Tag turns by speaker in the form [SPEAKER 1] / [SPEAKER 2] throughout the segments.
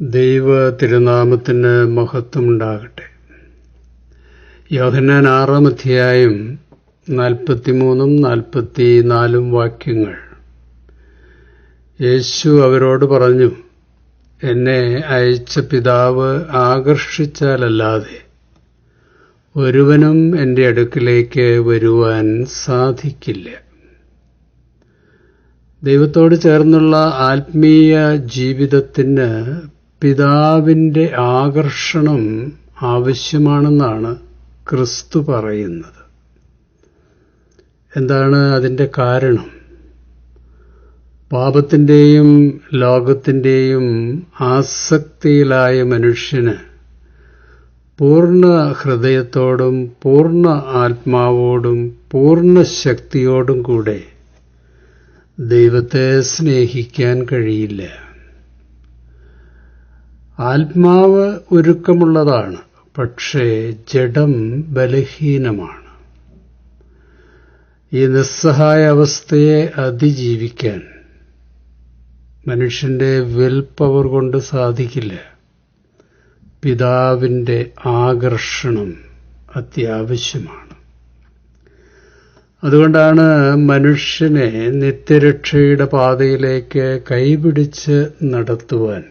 [SPEAKER 1] ദൈവ തിരുനാമത്തിന് മഹത്വമുണ്ടാകട്ടെ യോഹന്നാൻ ആറാം അധ്യായം നാൽപ്പത്തിമൂന്നും നാൽപ്പത്തി നാലും വാക്യങ്ങൾ. യേശു അവരോട് പറഞ്ഞു എന്നെ അയച്ച പിതാവ് ആകർഷിച്ചാലല്ലാതെ ഒരുവനും എന്റെ അടുക്കിലേക്ക് വരുവാൻ സാധിക്കില്ല. ദൈവത്തോട് ചേർന്നുള്ള ആത്മീയ ജീവിതത്തിന് പിതാവിന്റെ ആകർഷണം ആവശ്യമാണെന്നാണ് ക്രിസ്തു പറയുന്നത്. എന്താണ് അതിന്റെ കാരണം? പാപത്തിന്റെയും ലോകത്തിന്റെയും ആസക്തിയിലായ മനുഷ്യന് പൂർണ ഹൃദയത്തോടും പൂർണ ആത്മാവോടും പൂർണ ശക്തിയോടും കൂടെ ദൈവത്തെ സ്നേഹിക്കാൻ കഴിയില്ല. ആത്മാവ് ഒരുക്കമുള്ളതാണ് പക്ഷേ ജഡം ബലഹീനമാണ്. ഈ നിസ്സഹായ അവസ്ഥയെ അതിജീവിക്കാൻ മനുഷ്യന്റെ വിൽ പവർ കൊണ്ട് സാധിക്കില്ല. പിതാവിന്റെ ആകർഷണം അത്യാവശ്യമാണ്. അതുകൊണ്ടാണ് മനുഷ്യനെ നിത്യരക്ഷയുടെ പാതയിലേക്ക് കൈപിടിച്ച് നടത്തുവാൻ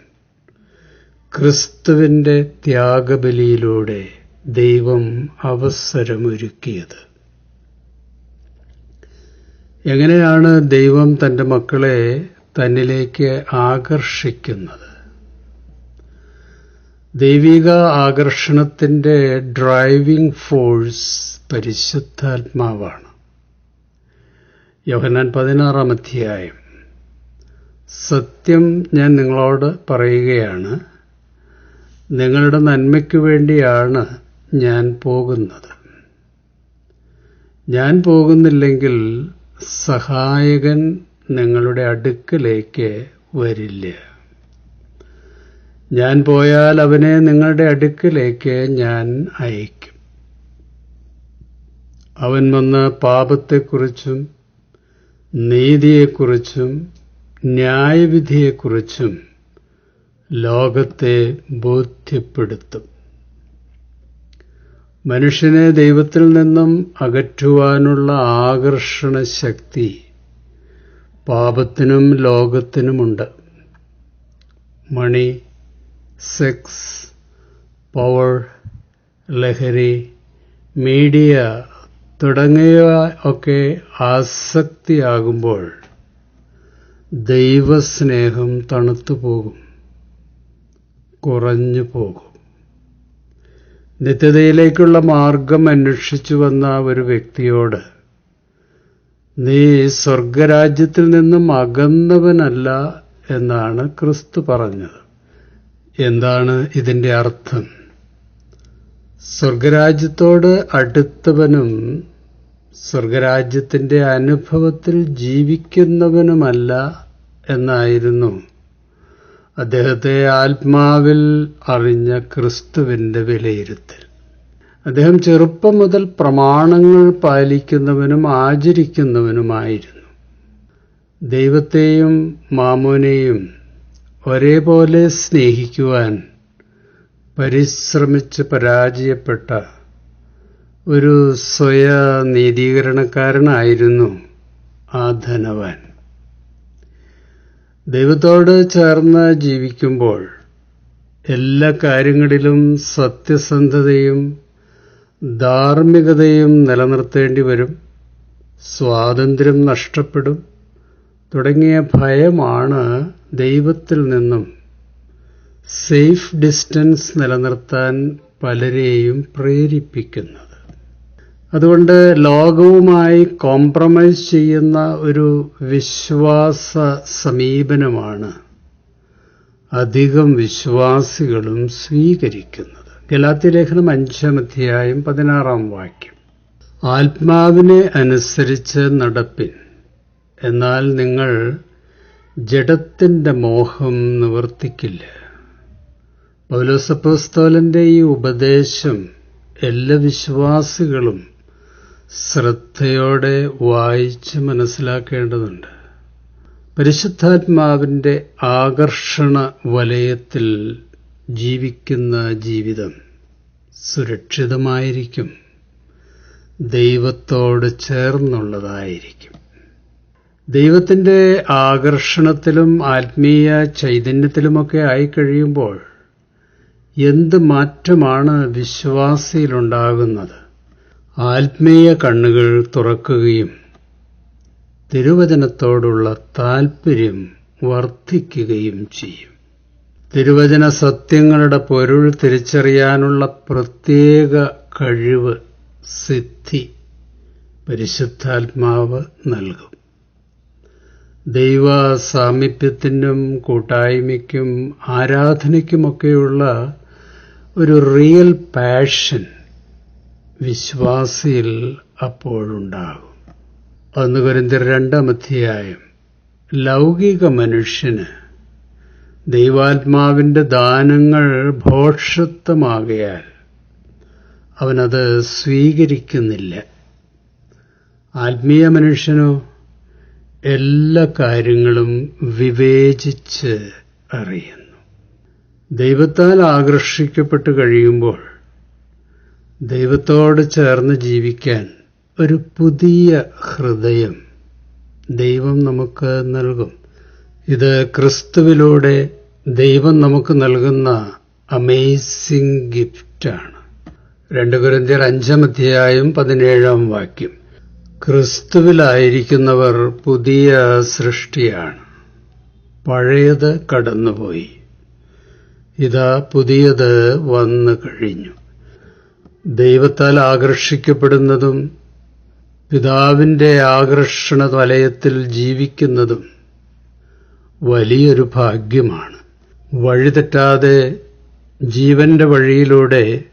[SPEAKER 1] ക്രിസ്തുവിന്റെ ത്യാഗബലിയിലൂടെ ദൈവം അവസരമൊരുക്കിയത്. എങ്ങനെയാണ് ദൈവം തന്റെ മക്കളെ തന്നിലേക്ക് ആകർഷിക്കുന്നത്? ദൈവിക ആകർഷണത്തിന്റെ ഡ്രൈവിംഗ് ഫോഴ്സ് പരിശുദ്ധാത്മാവാണ്. യോഹനാൻ പതിനാറാം അധ്യായം. സത്യം ഞാൻ നിങ്ങളോട് പറയുകയാണ്. നിങ്ങളുടെ നന്മയ്ക്കു വേണ്ടിയാണ് ഞാൻ പോകുന്നത്. ഞാൻ പോകുന്നില്ലെങ്കിൽ സഹായകൻ നിങ്ങളുടെ അടുക്കലേക്ക് വരില്ല. ഞാൻ പോയാൽ അവനെ നിങ്ങളുടെ അടുക്കലേക്ക് ഞാൻ അയക്കും. അവൻ വന്ന് പാപത്തെക്കുറിച്ചും നീതിയെക്കുറിച്ചും ന്യായവിധിയെക്കുറിച്ചും ലോകത്തെ ബോധ്യപ്പെടുത്തും. മനുഷ്യനെ ദൈവത്തിൽ നിന്നും അകറ്റുവാനുള്ള ആകർഷണ ശക്തി പാപത്തിനും ലോകത്തിനുമുണ്ട്. മണി സെക്സ് പവർ ലഹരി മീഡിയ തുടങ്ങിയ ഒക്കെ ആസക്തിയാകുമ്പോൾ ദൈവസ്നേഹം തണുത്തു പോകും കുറഞ്ഞു പോകും. നിത്യതയിലേക്കുള്ള മാർഗം അന്വേഷിച്ചു വന്ന ഒരു വ്യക്തിയോട് നീ സ്വർഗരാജ്യത്തിൽ നിന്നും അകന്നവനല്ല എന്നാണ് ക്രിസ്തു പറഞ്ഞത്. എന്താണ് ഇതിന്റെ അർത്ഥം? സ്വർഗരാജ്യത്തോട് അടുത്തവനും സ്വർഗരാജ്യത്തിന്റെ അനുഭവത്തിൽ ജീവിക്കുന്നവനുമല്ല എന്നായിരുന്നു. അദ്ദേഹത്തെ ആത്മാവിൽ അറിഞ്ഞ ക്രിസ്തുവിന്റെ വിലയിരുത്തൽ. അദ്ദേഹം ചെറുപ്പം മുതൽ പ്രമാണങ്ങൾ പാലിക്കുന്നവനും ആചരിക്കുന്നവനുമായിരുന്നു. ദൈവത്തെയും മാമോനെയും ഒരേപോലെ സ്നേഹിക്കുവാൻ പരിശ്രമിച്ച് പരാജയപ്പെട്ട ഒരു സ്വയ നീതീകരണക്കാരനായിരുന്നു ആ ധനവാൻ. ദൈവത്തോട് ചേർന്ന് ജീവിക്കുമ്പോൾ എല്ലാ കാര്യങ്ങളിലും സത്യസന്ധതയും ധാർമ്മികതയും നിലനിർത്തേണ്ടി വരും. സ്വാതന്ത്ര്യം നഷ്ടപ്പെടും. തുടങ്ങിയ ഭയമാണ് ദൈവത്തിൽ നിന്നും സേഫ് ഡിസ്റ്റൻസ് നിലനിർത്താൻ പലരെയും പ്രേരിപ്പിക്കുന്നത്. അതുകൊണ്ട് ലോകവുമായി കോംപ്രമൈസ് ചെയ്യുന്ന ഒരു വിശ്വാസ സമീപനമാണ് അധികം വിശ്വാസികളും സ്വീകരിക്കുന്നത്. ഗലാത്തി ലേഖനം അഞ്ചാം അധ്യായം പതിനാറാം വാക്യം. ആത്മാവിനെ അനുസരിച്ച് നടപ്പിൻ. എന്നാൽ നിങ്ങൾ ജഡത്തിന്റെ മോഹം നിവർത്തിക്കില്ല. പൗലോസപ്പോസ്തോലന്റെ ഈ ഉപദേശം എല്ലാ വിശ്വാസികളും ശ്രദ്ധയോടെ വായിച്ച് മനസ്സിലാക്കേണ്ടതുണ്ട്. പരിശുദ്ധാത്മാവിന്റെ ആകർഷണ വലയത്തിൽ ജീവിക്കുന്ന ജീവിതം സുരക്ഷിതമായിരിക്കും. ദൈവത്തോട് ചേർന്നുള്ളതായിരിക്കും. ദൈവത്തിന്റെ ആകർഷണത്തിലും ആത്മീയ ചൈതന്യത്തിലുമൊക്കെ ആയിക്കഴിയുമ്പോൾ എന്ത് മാറ്റമാണ് വിശ്വാസിയിലുണ്ടാകുന്നത്? ആത്മീയ കണ്ണുകൾ തുറക്കുകയും തിരുവചനത്തോടുള്ള താൽപ്പര്യം വർദ്ധിക്കുകയും ചെയ്യും. തിരുവചന സത്യങ്ങളുടെ പൊരുൾ തിരിച്ചറിയാനുള്ള പ്രത്യേക കഴിവ് സിദ്ധി പരിശുദ്ധാത്മാവ് നൽകും. ദൈവ സാമീപ്യത്തിനും കൂട്ടായ്മയ്ക്കും ആരാധനയ്ക്കുമൊക്കെയുള്ള ഒരു റിയൽ പാഷൻ വിശ്വാസിയിൽ അപ്പോഴുണ്ടാകും. ഒന്ന് കുരിന്തിർ രണ്ടാം അധ്യായം. ലൗകിക മനുഷ്യന് ദൈവാത്മാവിന്റെ ദാനങ്ങൾ ഭോഷത്വമാകയാൽ അവനത് സ്വീകരിക്കുന്നില്ല. ആത്മീയ മനുഷ്യനോ എല്ലാ കാര്യങ്ങളും വിവേചിച്ച് അറിയുന്നു. ദൈവത്താൽ ആകർഷിക്കപ്പെട്ട് കഴിയുമ്പോൾ ദൈവത്തോട് ചേർന്ന് ജീവിക്കാൻ ഒരു പുതിയ ഹൃദയം ദൈവം നമുക്ക് നൽകും. ഇത് ക്രിസ്തുവിലൂടെ ദൈവം നമുക്ക് നൽകുന്ന അമേസിംഗ് ഗിഫ്റ്റാണ് രണ്ട് കുരന്തിയർ അഞ്ചാം അധ്യായം പതിനേഴാം വാക്യം. ക്രിസ്തുവിലായിരിക്കുന്നവർ പുതിയ സൃഷ്ടിയാണ്. പഴയത് കടന്നുപോയി. ഇതാ പുതിയത് വന്നു കഴിഞ്ഞു. ദൈവത്താൽ ആകർഷിക്കപ്പെടുന്നതും പിതാവിന്റെ ആകർഷണ വലയത്തിൽ ജീവിക്കുന്നതും വലിയൊരു ഭാഗ്യമാണ്. വഴിതെറ്റാതെ ജീവന്റെ വഴിയിലൂടെ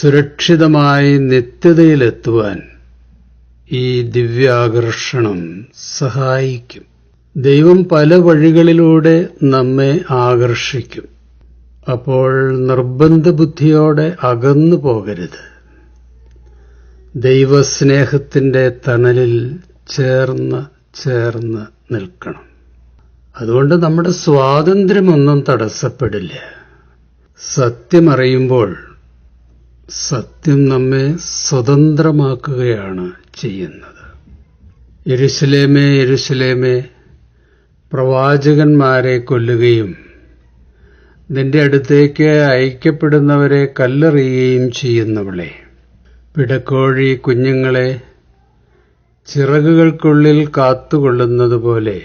[SPEAKER 1] സുരക്ഷിതമായി നിത്യതയിലെത്തുവാൻ ഈ ദിവ്യാകർഷണം സഹായിക്കും. ദൈവം പല വഴികളിലൂടെ നമ്മെ ആകർഷിക്കും. അപ്പോൾ നിർബന്ധ ബുദ്ധിയോടെ അകന്നു പോകരുത്. ദൈവസ്നേഹത്തിന്റെ തണലിൽ ചേർന്ന് ചേർന്ന് നിൽക്കണം. അതുകൊണ്ട് നമ്മുടെ സ്വാതന്ത്ര്യമൊന്നും തടസ്സപ്പെടില്ല. സത്യമറിയുമ്പോൾ സത്യം നമ്മെ സ്വതന്ത്രമാക്കുകയാണ് ചെയ്യുന്നത്. എരുസലേമേ എരുസലേമേ പ്രവാചകന്മാരെ കൊല്ലുകയും നിന്റെ അടുത്തേക്ക് അയക്കപ്പെടുന്നവരെ കല്ലെറിയുകയും ചെയ്യുന്നവളെ. പിടക്കോഴി കുഞ്ഞുങ്ങളെ ചിറകുകൾക്കുള്ളിൽ കാത്തുകൊള്ളുന്നതുപോലെ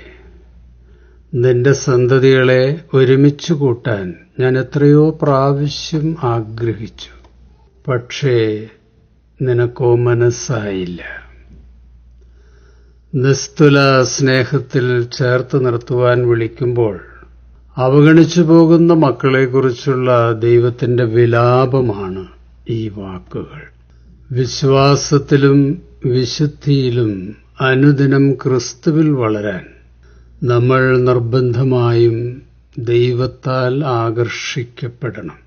[SPEAKER 1] നിന്റെ സന്തതികളെ ഒരുമിച്ച് കൂട്ടാൻ ഞാൻ എത്രയോ പ്രാവശ്യം ആഗ്രഹിച്ചു. പക്ഷേ നിനക്കോ മനസ്സായില്ല. നിസ്തുല സ്നേഹത്തിൽ ചേർത്ത് നിർത്തുവാൻ വിളിക്കുമ്പോൾ അവഗണിച്ചു പോകുന്ന മക്കളെക്കുറിച്ചുള്ള ദൈവത്തിന്റെ വിലാപമാണ് ഈ വാക്കുകൾ. വിശ്വാസത്തിലും വിശുദ്ധിയിലും അനുദിനം ക്രിസ്തുവിൽ വളരാൻ നമ്മൾ നിർബന്ധമായും ദൈവത്താൽ ആകർഷിക്കപ്പെടണം.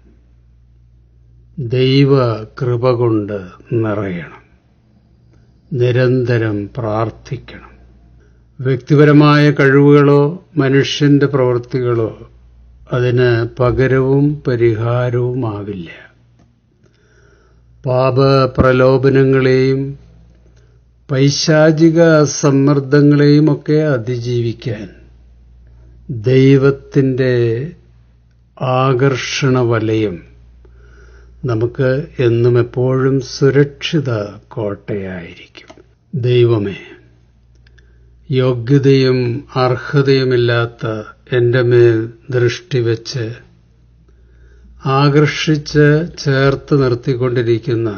[SPEAKER 1] ദൈവ കൃപ കൊണ്ട് നിറയണം. നിരന്തരം പ്രാർത്ഥിക്കണം. വ്യക്തിപരമായ കഴിവുകളോ മനുഷ്യന്റെ പ്രവൃത്തികളോ അതിന് പകരവും പരിഹാരവുമാവില്ല. പാപപ്രലോഭനങ്ങളെയും പൈശാചിക സമ്മർദ്ദങ്ങളെയുമൊക്കെ അതിജീവിക്കാൻ ദൈവത്തിന്റെ ആകർഷണ വലയം നമുക്ക് എന്നും എപ്പോഴും സുരക്ഷിത കോട്ടയായിരിക്കും. ദൈവമേ യോഗ്യതയും അർഹതയുമില്ലാത്ത എന്റെ മേൽ ദൃഷ്ടി വെച്ച് ആകർഷിച്ച് ചേർത്ത് നിർത്തിക്കൊണ്ടിരിക്കുന്ന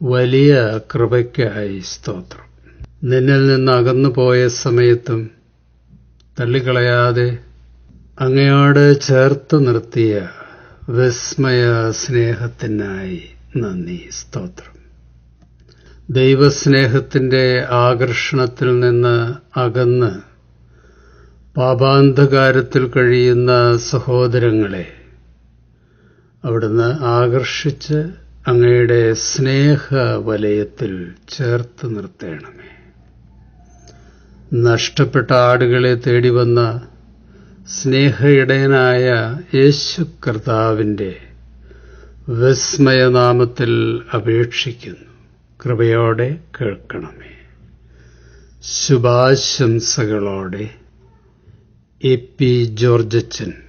[SPEAKER 1] വലിയ കൃപയ്ക്കായി സ്തോത്രം. നിന്നിൽ നിന്ന് അകന്നു പോയ സമയത്തും തള്ളിക്കളയാതെ അങ്ങയോട് ചേർത്ത് നിർത്തിയ വിസ്മയ സ്നേഹത്തിനായി നന്ദി സ്തോത്രം. ദൈവസ്നേഹത്തിന്റെ ആകർഷണത്തിൽ നിന്ന് അകന്ന് പാപാന്ധകാരത്തിൽ കഴിയുന്ന സഹോദരങ്ങളെ അവിടുന്ന് ആകർഷിച്ച് അങ്ങയുടെ സ്നേഹ വലയത്തിൽ ചേർത്ത് നിർത്തേണമേ. നഷ്ടപ്പെട്ട ആടുകളെ തേടി വന്ന സ്നേഹയിടയനായ യേശു കർത്താവിന്റെ വിസ്മയനാമത്തിൽ അപേക്ഷിക്കുന്നു. കൃപയോടെ കേൾക്കണമേ. ശുഭാശംസകളോടെ എ പി ജോർജച്ചൻ